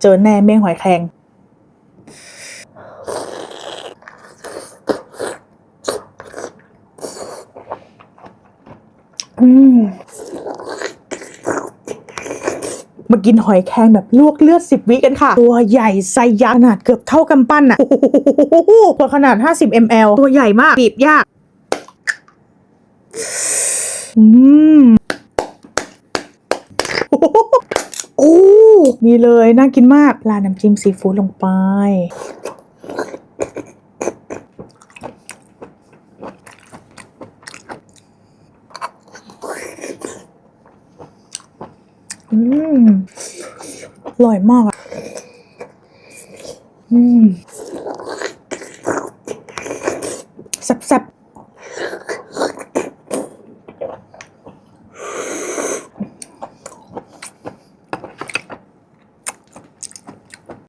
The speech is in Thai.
เจอแน่เม่งหอยแครงอืมมากินหอยแครงแบบลวกเลือดสิบวิกันค่ะ ตัวใหญ่ไซส์ยักษ์ขนาดเกือบเท่ากำปั้นอะตัวขนาด 50 ml ตัวใหญ่มากบีบยาก อืม ดีเลย น่ากินมากราดน้ำจิ้มซีฟู้ดลงไป อืมอร่อยมากอะ อืมแซ่บๆ